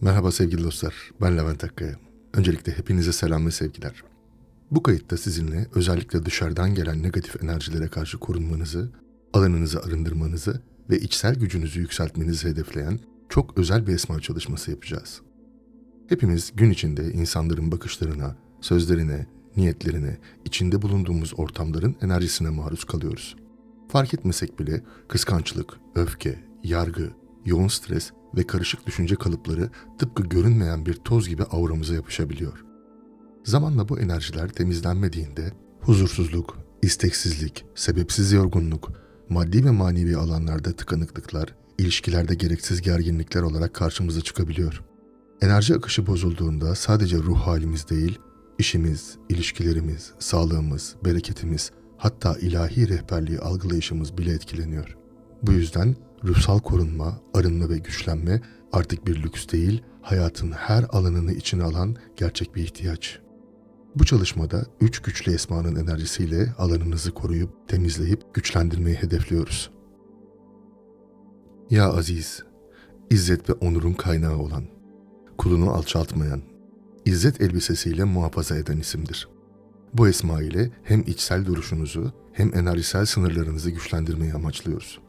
Merhaba sevgili dostlar, ben Levent Akkaya. Öncelikle hepinize selam ve sevgiler. Bu kayıtta sizinle özellikle dışarıdan gelen negatif enerjilere karşı korunmanızı, alanınızı arındırmanızı ve içsel gücünüzü yükseltmenizi hedefleyen çok özel bir esma çalışması yapacağız. Hepimiz gün içinde insanların bakışlarına, sözlerine, niyetlerine, içinde bulunduğumuz ortamların enerjisine maruz kalıyoruz. Fark etmesek bile kıskançlık, öfke, yargı, yoğun stres ve karışık düşünce kalıpları tıpkı görünmeyen bir toz gibi auramıza yapışabiliyor. Zamanla bu enerjiler temizlenmediğinde huzursuzluk, isteksizlik, sebepsiz yorgunluk, maddi ve manevi alanlarda tıkanıklıklar, ilişkilerde gereksiz gerginlikler olarak karşımıza çıkabiliyor. Enerji akışı bozulduğunda sadece ruh halimiz değil, işimiz, ilişkilerimiz, sağlığımız, bereketimiz, hatta ilahi rehberliği algılayışımız bile etkileniyor. Bu yüzden ruhsal korunma, arınma ve güçlenme artık bir lüks değil, hayatın her alanını içine alan gerçek bir ihtiyaç. Bu çalışmada üç güçlü esmanın enerjisiyle alanınızı koruyup, temizleyip güçlendirmeyi hedefliyoruz. Ya Aziz, izzet ve onurun kaynağı olan, kulunu alçaltmayan, izzet elbisesiyle muhafaza eden isimdir. Bu esma ile hem içsel duruşunuzu hem enerjisel sınırlarınızı güçlendirmeyi amaçlıyoruz.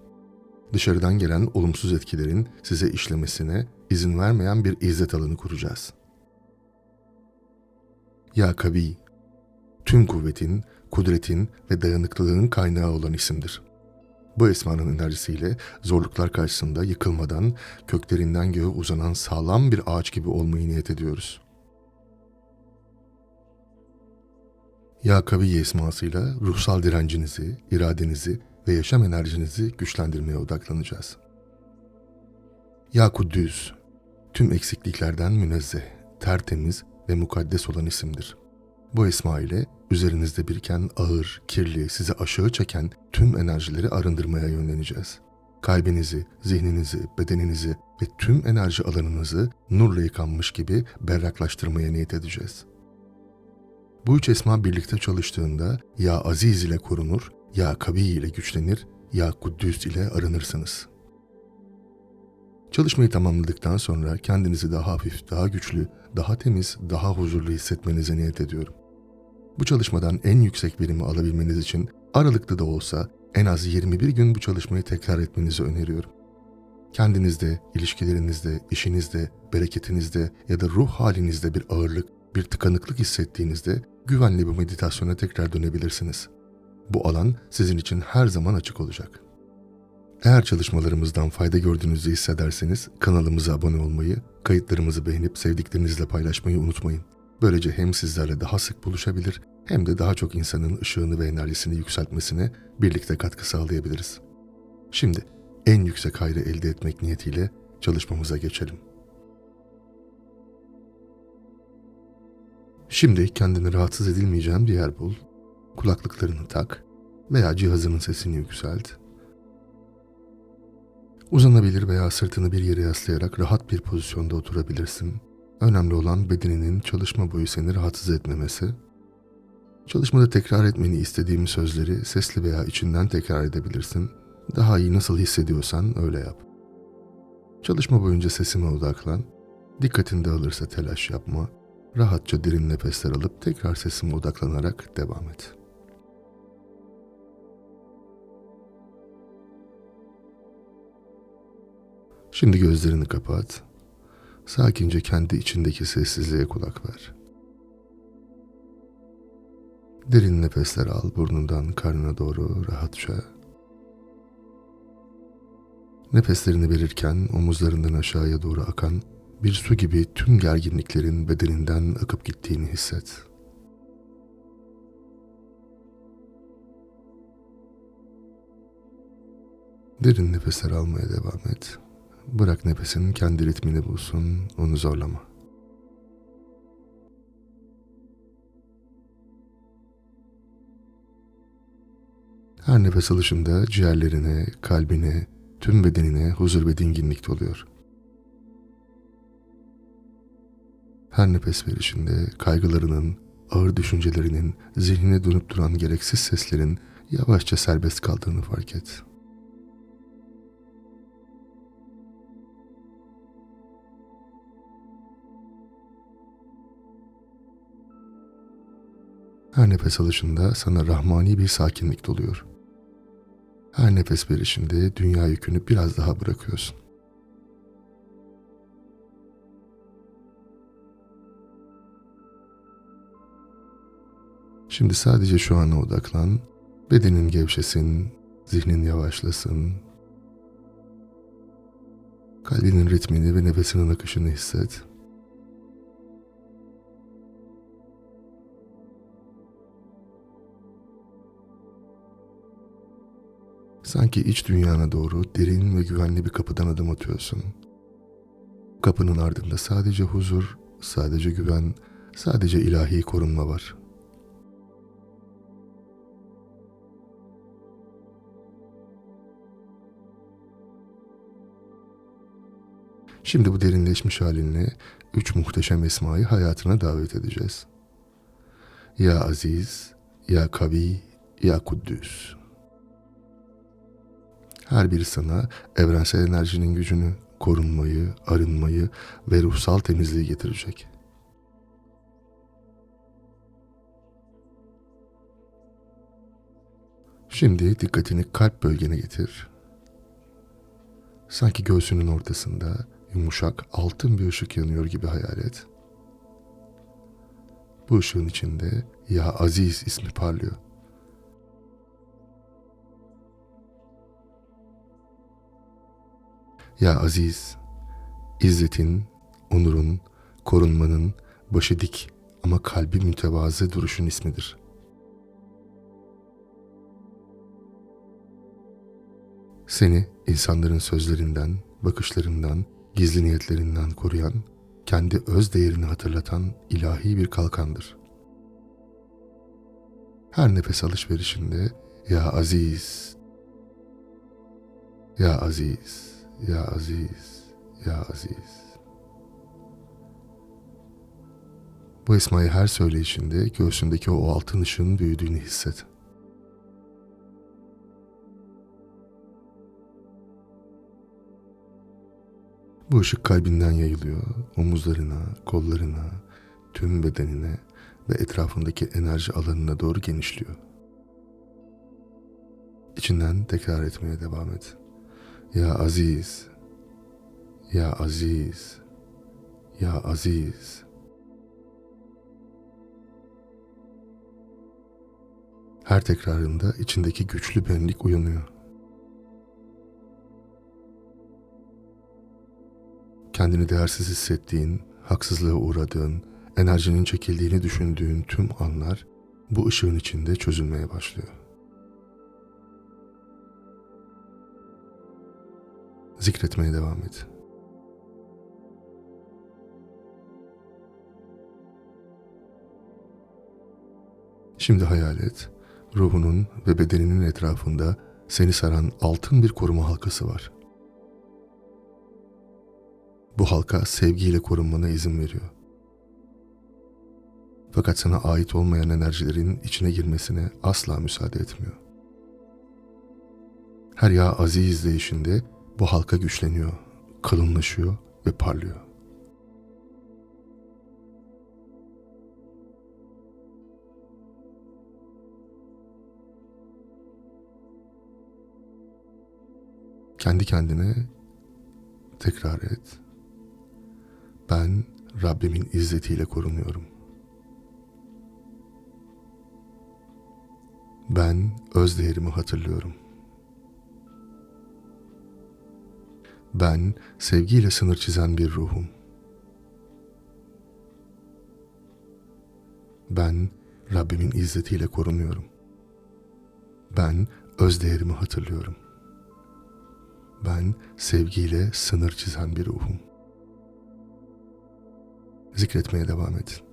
Dışarıdan gelen olumsuz etkilerin size işlemesine izin vermeyen bir izzet alanı kuracağız. Ya Kavi, tüm kuvvetin, kudretin ve dayanıklılığın kaynağı olan isimdir. Bu esmanın enerjisiyle zorluklar karşısında yıkılmadan köklerinden göğe uzanan sağlam bir ağaç gibi olmayı niyet ediyoruz. Ya Kavi esmasıyla ruhsal direncinizi, iradenizi ve yaşam enerjinizi güçlendirmeye odaklanacağız. Ya Kuddüs, tüm eksikliklerden münezzeh, tertemiz ve mukaddes olan isimdir. Bu esma ile üzerinizde biriken ağır, kirli, sizi aşağı çeken tüm enerjileri arındırmaya yönleneceğiz. Kalbinizi, zihninizi, bedeninizi ve tüm enerji alanınızı nurla yıkanmış gibi berraklaştırmaya niyet edeceğiz. Bu üç esma birlikte çalıştığında ya aziz ile korunur, ya kavi ile güçlenir, ya kuddüs ile arınırsınız. Çalışmayı tamamladıktan sonra kendinizi daha hafif, daha güçlü, daha temiz, daha huzurlu hissetmenize niyet ediyorum. Bu çalışmadan en yüksek verimi alabilmeniz için aralıklı da olsa en az 21 gün bu çalışmayı tekrar etmenizi öneriyorum. Kendinizde, ilişkilerinizde, işinizde, bereketinizde ya da ruh halinizde bir ağırlık, bir tıkanıklık hissettiğinizde güvenli bir meditasyona tekrar dönebilirsiniz. Bu alan sizin için her zaman açık olacak. Eğer çalışmalarımızdan fayda gördüğünüzü hissederseniz kanalımıza abone olmayı, kayıtlarımızı beğenip sevdiklerinizle paylaşmayı unutmayın. Böylece hem sizlerle daha sık buluşabilir hem de daha çok insanın ışığını ve enerjisini yükseltmesine birlikte katkı sağlayabiliriz. Şimdi en yüksek hayrı elde etmek niyetiyle çalışmamıza geçelim. Şimdi kendini rahatsız edilmeyeceğin bir yer bul. Kulaklıklarını tak veya cihazının sesini yükselt. Uzanabilir veya sırtını bir yere yaslayarak rahat bir pozisyonda oturabilirsin. Önemli olan bedeninin çalışma boyu seni rahatsız etmemesi. Çalışmada tekrar etmeni istediğim sözleri sesli veya içinden tekrar edebilirsin. Daha iyi nasıl hissediyorsan öyle yap. Çalışma boyunca sesime odaklan. Dikkatin dağılırsa telaş yapma. Rahatça derin nefesler alıp tekrar sesime odaklanarak devam et. Şimdi gözlerini kapat. Sakince kendi içindeki sessizliğe kulak ver. Derin nefesler al burnundan karnına doğru rahatça. Nefeslerini verirken omuzlarından aşağıya doğru akan bir su gibi tüm gerginliklerin bedeninden akıp gittiğini hisset. Derin nefesler almaya devam et. Bırak nefesin kendi ritmini bulsun, onu zorlama. Her nefes alışında ciğerlerine, kalbine, tüm bedenine huzur ve dinginlik doluyor. Her nefes verişinde kaygılarının, ağır düşüncelerinin, zihnine dönüp duran gereksiz seslerin yavaşça serbest kaldığını fark et.'' Her nefes alışında sana rahmani bir sakinlik doluyor. Her nefes verişinde dünya yükünü biraz daha bırakıyorsun. Şimdi sadece şu ana odaklan. Bedenin gevşesin, zihnin yavaşlasın. Kalbinin ritmini ve nefesinin akışını hisset. Sanki iç dünyana doğru derin ve güvenli bir kapıdan adım atıyorsun. Kapının ardında sadece huzur, sadece güven, sadece ilahi korunma var. Şimdi bu derinleşmiş halinle üç muhteşem esmayı hayatına davet edeceğiz. Ya Aziz, Ya Kavi, Ya Kuddüs. Her biri sana evrensel enerjinin gücünü, korunmayı, arınmayı ve ruhsal temizliği getirecek. Şimdi dikkatini kalp bölgene getir. Sanki göğsünün ortasında yumuşak altın bir ışık yanıyor gibi hayal et. Bu ışığın içinde Ya Aziz ismi parlıyor. Ya Aziz, izzetin, onurun, korunmanın, başı dik ama kalbi mütevazı duruşun ismidir. Seni insanların sözlerinden, bakışlarından, gizli niyetlerinden koruyan, kendi öz değerini hatırlatan ilahi bir kalkandır. Her nefes alışverişinde ya aziz, ya aziz, ya aziz, ya aziz. Bu esmayı her söyleyişinde göğsündeki o altın ışığın büyüdüğünü hisset. Bu ışık kalbinden yayılıyor, omuzlarına, kollarına, tüm bedenine ve etrafındaki enerji alanına doğru genişliyor. İçinden tekrar etmeye devam et. Ya Aziz, Ya Aziz, Ya Aziz. Her tekrarında içindeki güçlü benlik uyanıyor. kendini değersiz hissettiğin, haksızlığa uğradığın, enerjinin çekildiğini düşündüğün tüm anlar bu ışığın içinde çözülmeye başlıyor. Zikretmeye devam et. Şimdi hayal et, ruhunun ve bedeninin etrafında seni saran altın bir koruma halkası var.'' Bu halka sevgiyle korunmana izin veriyor. Fakat sana ait olmayan enerjilerin içine girmesine asla müsaade etmiyor. Her ya aziz değişinde bu halka güçleniyor, kalınlaşıyor ve parlıyor. Kendi kendine tekrar et. Ben Rabbimin izzetiyle korunuyorum. Ben öz değerimi hatırlıyorum. Ben sevgiyle sınır çizen bir ruhum. Ben Rabbimin izzetiyle korunuyorum. Ben öz değerimi hatırlıyorum. Ben sevgiyle sınır çizen bir ruhum zikretmeye devam et.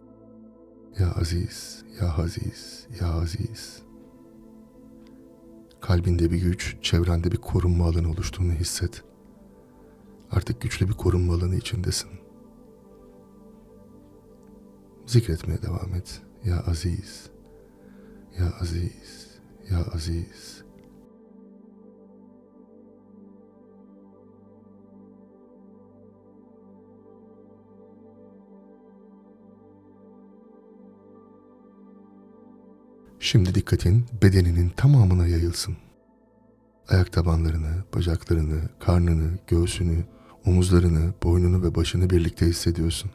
Ya Aziz, Ya Aziz, Ya Aziz. Kalbinde bir güç, çevrende bir korunma alanı oluştuğunu hisset. Artık güçlü bir korunma alanı içindesin. Zikretmeye devam et. Ya Aziz, Ya Aziz, Ya Aziz. Şimdi dikkatin bedeninin tamamına yayılsın. Ayak tabanlarını, bacaklarını, karnını, göğsünü, omuzlarını, boynunu ve başını birlikte hissediyorsun.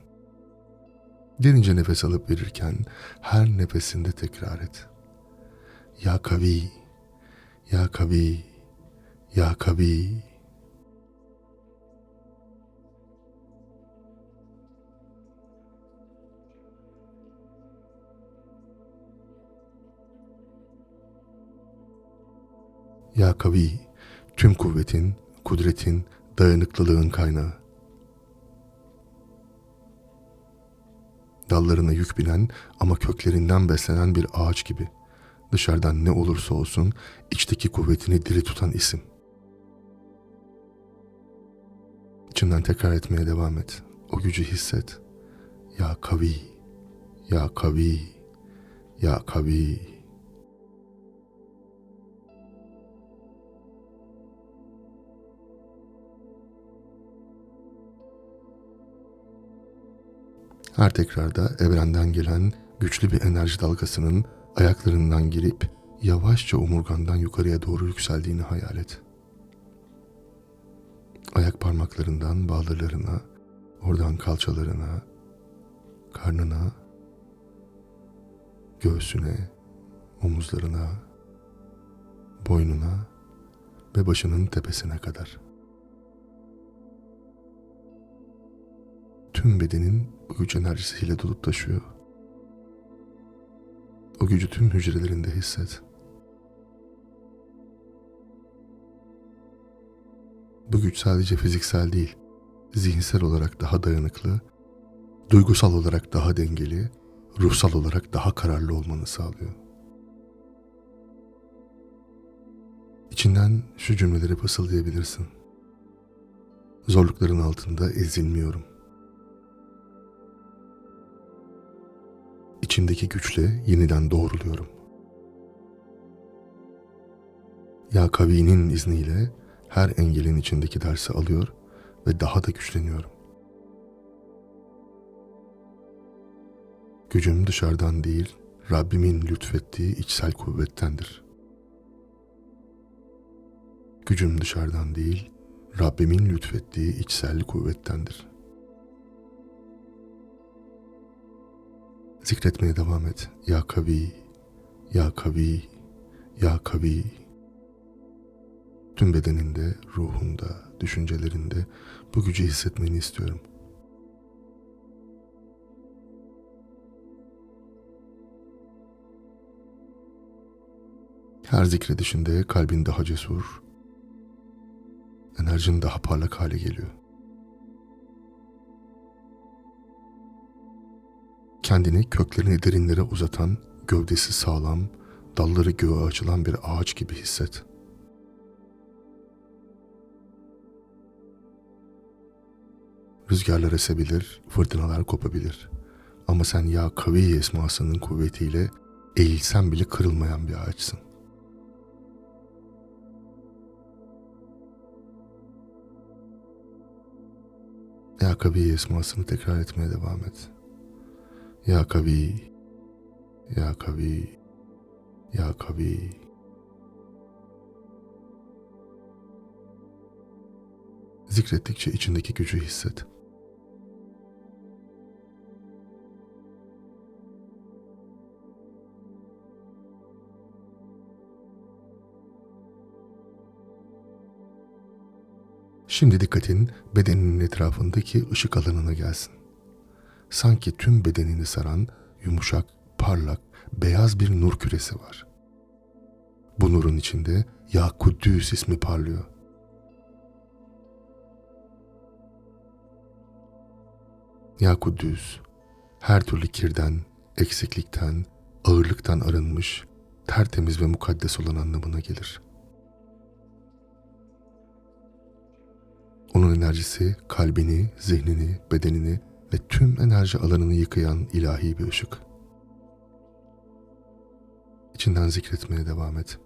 Derince nefes alıp verirken her nefesinde tekrar et. Ya kavi, ya kavi, ya kavi. Ya kavi, tüm kuvvetin, kudretin, dayanıklılığın kaynağı. Dallarına yük binen ama köklerinden beslenen bir ağaç gibi. Dışarıdan ne olursa olsun içteki kuvvetini diri tutan isim. İçinden tekrar etmeye devam et. O gücü hisset. Ya kavi, ya kavi, ya kavi. Her tekrarda evrenden gelen güçlü bir enerji dalgasının ayaklarından girip yavaşça omurgandan yukarıya doğru yükseldiğini hayal et. Ayak parmaklarından bağlarlarına, oradan kalçalarına, karnına, göğsüne, omuzlarına, boynuna ve başının tepesine kadar. Tüm bedenin bu güç enerjisiyle dolup taşıyor. O gücü tüm hücrelerinde hisset. Bu güç sadece fiziksel değil, zihinsel olarak daha dayanıklı, duygusal olarak daha dengeli, ruhsal olarak daha kararlı olmanı sağlıyor. İçinden şu cümleleri fısıldayabilirsin. Zorlukların altında ezilmiyorum. İçimdeki güçle yeniden doğruluyorum. Ya Kavi'nin izniyle her engelin içindeki dersi alıyor ve daha da güçleniyorum. Gücüm dışarıdan değil, Rabbimin lütfettiği içsel kuvvettendir. Gücüm dışarıdan değil, Rabbimin lütfettiği içsel kuvvettendir.'' Zikretmeye devam et. Ya kavi, ya kavi, ya kavi. Tüm bedeninde, ruhunda, düşüncelerinde bu gücü hissetmeni istiyorum. Her zikredişinde kalbin daha cesur, enerjin daha parlak hale geliyor. Kendini köklerini derinlere uzatan, gövdesi sağlam, dalları göğe açılan bir ağaç gibi hisset. Rüzgarlar esebilir, fırtınalar kopabilir. Ama sen ya kavi esmasının kuvvetiyle eğilsen bile kırılmayan bir ağaçsın. Ya kavi esmasını tekrar etmeye devam et. Ya kavi, ya kavi, ya kavi. Zikrettikçe içindeki gücü hisset. Şimdi dikkatin bedeninin etrafındaki ışık alanına gelsin sanki tüm bedenini saran yumuşak, parlak, beyaz bir nur küresi var. Bu nurun içinde Ya ismi parlıyor. Ya her türlü kirden, eksiklikten, ağırlıktan arınmış, tertemiz ve mukaddes olan anlamına gelir. Onun enerjisi kalbini, zihnini, bedenini ve tüm enerji alanını yıkayan ilahi bir ışık. İçinden zikretmeye devam et.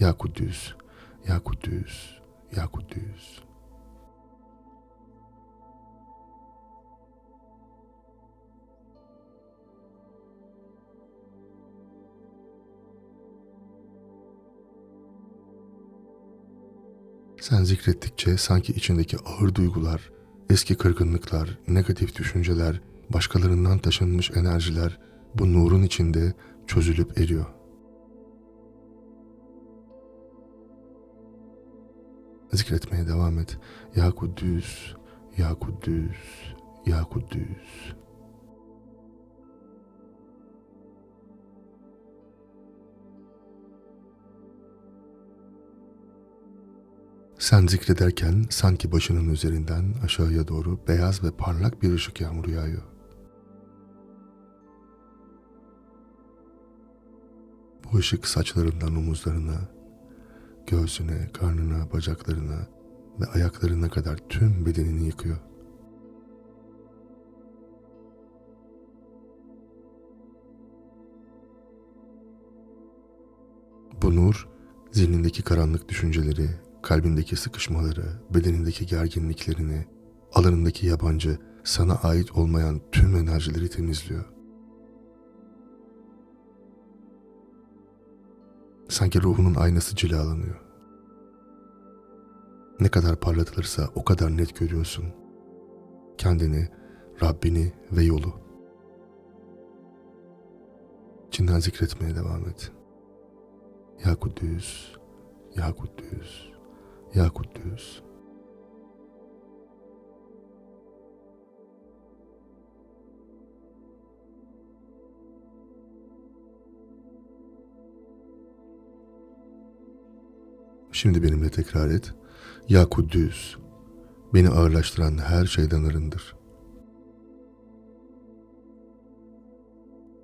Ya Kuddüs, Ya Kuddüs, Ya Kuddüs. Sen zikrettikçe sanki içindeki ağır duygular eski kırgınlıklar, negatif düşünceler, başkalarından taşınmış enerjiler bu nurun içinde çözülüp eriyor. Zikretmeye devam et. Ya Kuddüs, Ya Kuddüs, Ya Kuddüs. Sen zikrederken sanki başının üzerinden aşağıya doğru beyaz ve parlak bir ışık yağmuru yağıyor. Bu ışık saçlarından omuzlarına, göğsüne, karnına, bacaklarına ve ayaklarına kadar tüm bedenini yıkıyor. Bu nur zihnindeki karanlık düşünceleri, kalbindeki sıkışmaları, bedenindeki gerginliklerini, alanındaki yabancı, sana ait olmayan tüm enerjileri temizliyor. Sanki ruhunun aynası cilalanıyor. Ne kadar parlatılırsa o kadar net görüyorsun. Kendini, Rabbini ve yolu. İçinden zikretmeye devam et. Ya Kuddüs, Ya Kuddüs, Ya Kuddüs. Şimdi benimle tekrar et. Ya Kuddüs, beni ağırlaştıran her şeyden arındır.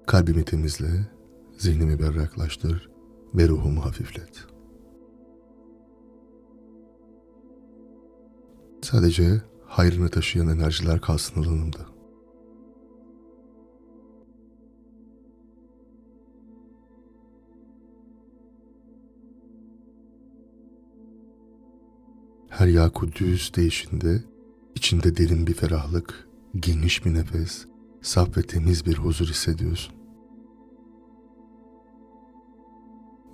Kalbimi temizle, zihnimi berraklaştır ve ruhumu hafiflet. Sadece hayrını taşıyan enerjiler kalsın alanımda. Her ya Kudüs değişinde, içinde derin bir ferahlık, geniş bir nefes, saf ve temiz bir huzur hissediyorsun.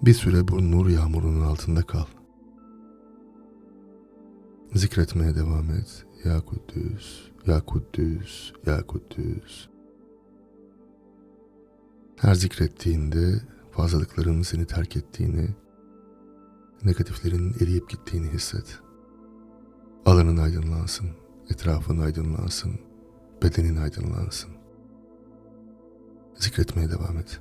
Bir süre bu nur yağmurunun altında kal. Zikretmeye devam et. Ya Kudüs, Ya Kudüs, Ya Kudüs. Her zikrettiğinde fazlalıkların seni terk ettiğini, negatiflerin eriyip gittiğini hisset. Alanın aydınlansın, etrafın aydınlansın, bedenin aydınlansın. Zikretmeye devam et.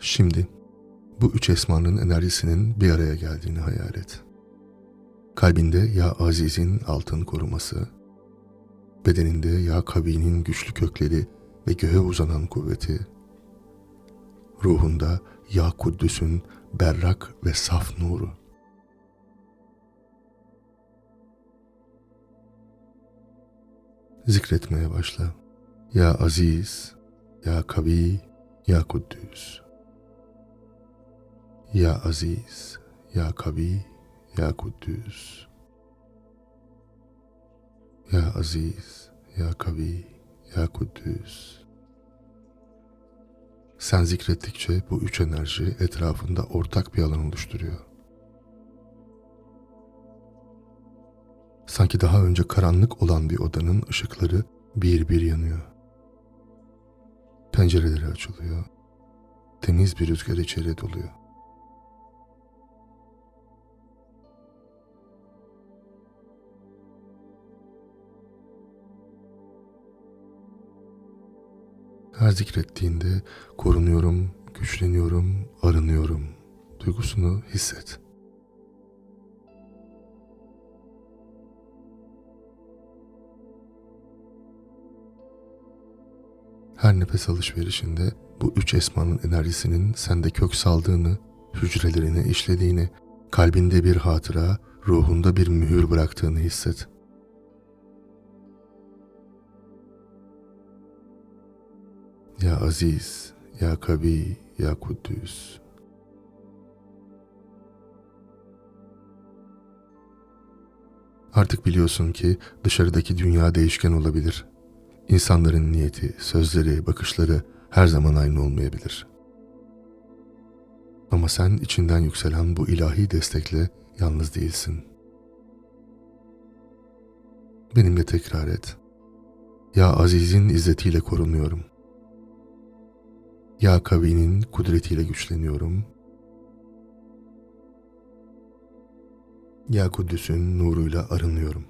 Şimdi bu üç esmanın enerjisinin bir araya geldiğini hayal et. Kalbinde ya Aziz'in altın koruması, bedeninde ya Kavi'nin güçlü kökleri ve göğe uzanan kuvveti, ruhunda ya Kuddüs'ün berrak ve saf nuru. Zikretmeye başla. Ya Aziz, Ya Kavi, Ya Kuddüs. Ya Aziz, Ya Kavi, Ya Kuddüs. Ya Aziz, Ya Kavi, Ya Kuddüs. Sen zikrettikçe bu üç enerji etrafında ortak bir alan oluşturuyor. Sanki daha önce karanlık olan bir odanın ışıkları bir bir yanıyor. Pencereleri açılıyor. Temiz bir rüzgar içeri doluyor. Her zikrettiğinde korunuyorum, güçleniyorum, arınıyorum duygusunu hisset. Her nefes alışverişinde bu üç esmanın enerjisinin sende kök saldığını, hücrelerine işlediğini, kalbinde bir hatıra, ruhunda bir mühür bıraktığını hisset. Ya Aziz, Ya Kavi, Ya Kuddüs. Artık biliyorsun ki dışarıdaki dünya değişken olabilir. İnsanların niyeti, sözleri, bakışları her zaman aynı olmayabilir. Ama sen içinden yükselen bu ilahi destekle yalnız değilsin. Benimle tekrar et. Ya Aziz'in izzetiyle korunuyorum. Ya Kavi'nin kudretiyle güçleniyorum. Ya Kudüs'ün nuruyla arınıyorum.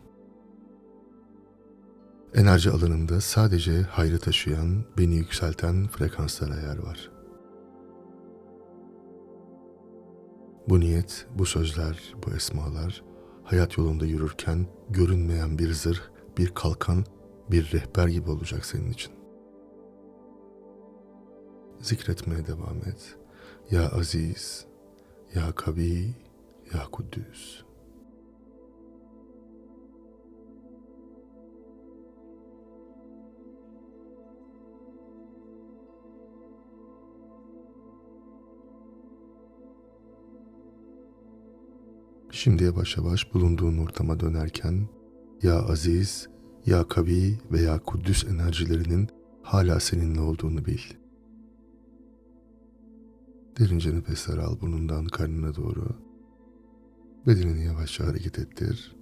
Enerji alanında sadece hayrı taşıyan, beni yükselten frekanslara yer var. Bu niyet, bu sözler, bu esmalar hayat yolunda yürürken görünmeyen bir zırh, bir kalkan, bir rehber gibi olacak senin için. Zikretmeye devam et. Ya Aziz, Ya Kavi, Ya Kuddüs. Şimdi yavaş yavaş bulunduğun ortama dönerken ya Aziz, ya Kavi veya Kuddüs enerjilerinin hala seninle olduğunu bil. Derince nefesler al burnundan karnına doğru. Bedenini yavaşça hareket ettir.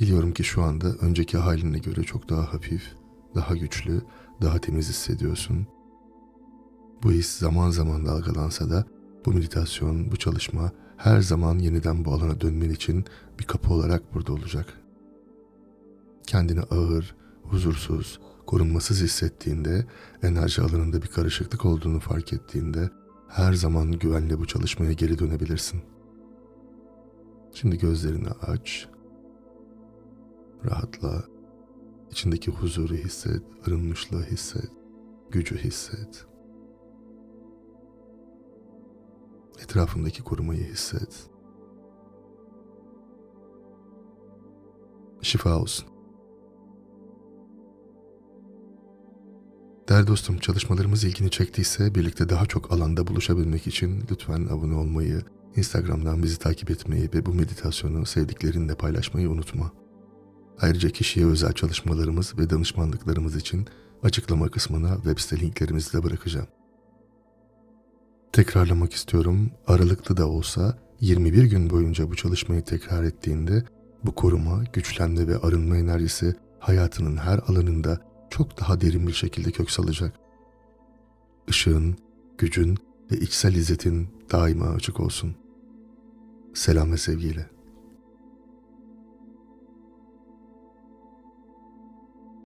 Biliyorum ki şu anda önceki haline göre çok daha hafif, daha güçlü, daha temiz hissediyorsun. Bu his zaman zaman dalgalansa da bu meditasyon, bu çalışma her zaman yeniden bu alana dönmen için bir kapı olarak burada olacak. Kendini ağır, huzursuz, korunmasız hissettiğinde, enerji alanında bir karışıklık olduğunu fark ettiğinde her zaman güvenle bu çalışmaya geri dönebilirsin. Şimdi gözlerini aç. Rahatla. İçindeki huzuru hisset, arınmışlığı hisset, gücü hisset. Etrafındaki korumayı hisset. Şifa olsun. Değerli dostum çalışmalarımız ilgini çektiyse birlikte daha çok alanda buluşabilmek için lütfen abone olmayı, Instagram'dan bizi takip etmeyi ve bu meditasyonu sevdiklerinle paylaşmayı unutma. Ayrıca kişiye özel çalışmalarımız ve danışmanlıklarımız için açıklama kısmına web site linklerimizi de bırakacağım. Tekrarlamak istiyorum. Aralıklı da olsa 21 gün boyunca bu çalışmayı tekrar ettiğinde bu koruma, güçlenme ve arınma enerjisi hayatının her alanında çok daha derin bir şekilde kök salacak. Işığın, gücün ve içsel izzetin daima açık olsun. Selam ve sevgiyle.